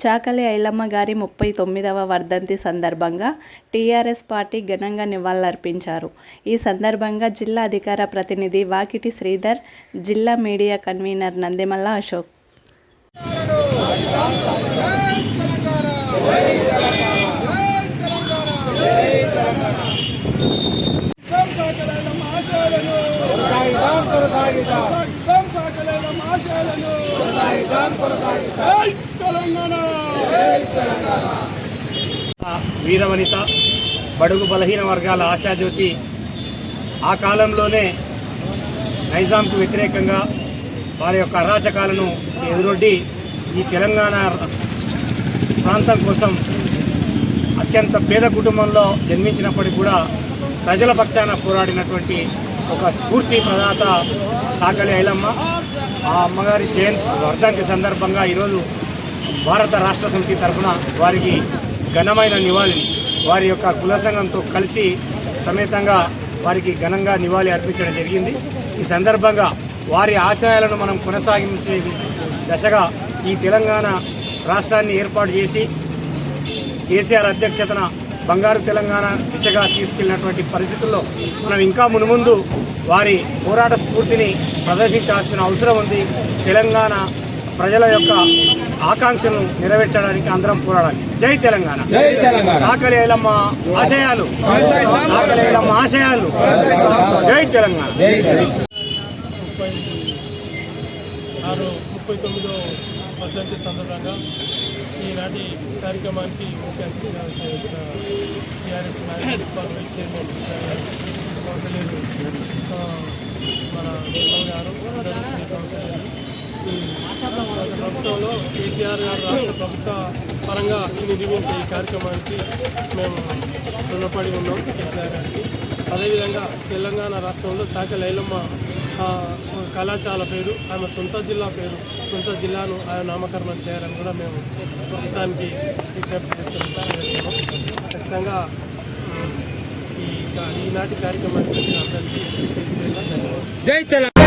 చాకలి ఐలమ్మ గారి ముప్పై తొమ్మిదవ వర్ధంతి సందర్భంగా టీఆర్ఎస్ పార్టీ ఘనంగా నివాళులర్పించారు ఈ సందర్భంగా జిల్లా అధికార ప్రతినిధి వాకిటి శ్రీధర్ జిల్లా మీడియా కన్వీనర్ నందిమల్ల అశోక్ సాకలైన కొనసాగిద్దాం వీరవనిత బడుగు బలహీన వర్గాల ఆశాజ్యోతి. ఆ కాలంలోనే నైజాంకు వ్యతిరేకంగా వారి యొక్క అరాచకాలను ఎదురొడ్డి ఈ తెలంగాణ ప్రాంతం కోసం అత్యంత పేద కుటుంబంలో జన్మించినప్పటికీ కూడా ప్రజల పక్షాన పోరాడినటువంటి ఒక స్ఫూర్తి ప్రదాత సాకలి ఐలమ్మ ఆ అమ్మగారి జయంతి వర్ధంతి సందర్భంగా ఈరోజు భారత రాష్ట్ర సమితి తరఫున వారికి ఘనమైన నివాళిని వారి యొక్క కుల సంఘంతో కలిసి సమేతంగా వారికి ఘనంగా నివాళి అర్పించడం జరిగింది. ఈ సందర్భంగా వారి ఆశయాలను మనం కొనసాగించే దశగా ఈ తెలంగాణ రాష్ట్రాన్ని ఏర్పాటు చేసి కేసీఆర్ అధ్యక్షతన బంగారు తెలంగాణ దిశగా తీసుకెళ్ళినటువంటి పరిస్థితుల్లో మనం ఇంకా మునుముందు వారి పోరాట స్ఫూర్తిని ప్రదర్శించాల్సిన అవసరం ఉంది. తెలంగాణ ప్రజల యొక్క ఆకాంక్షలను నెరవేర్చడానికి అందరం పోరాడాలి. జై తెలంగాణ. జై తెలంగాణ. సాకలి ఐలమ్మ ఆశయాలు. సాకలి ఐలమ్మ ఆశయాలు. జై తెలంగాణ. ముప్పై ఆరు ముప్పై తొమ్మిదో వర్ధంతి సందర్భంగా ఈనాటి కార్యక్రమానికి ముఖ్య అతిథిగా TRS municipal vice chairman councillor మన నిర్మల్ గారు కౌన్సిలర్ ప్రభుత్వంలో కేసీఆర్ గారు రాష్ట్ర ప్రభుత్వ పరంగా నిర్మించే ఈ కార్యక్రమానికి మేము రుణపడి ఉన్నాం కేసీఆర్ గారికి. అదేవిధంగా తెలంగాణ రాష్ట్రంలో చాక లైలమ్మ కళాశాల పేరు ఆమె సొంత జిల్లా పేరు సొంత జిల్లాను ఆయన నామకరణం చేయాలని కూడా మేము ప్రభుత్వానికి విజ్ఞప్తి చేస్తున్నాం. ఖచ్చితంగా ఈ ఈనాటి కార్యక్రమానికి అందరికీ జై తెలంగాణ.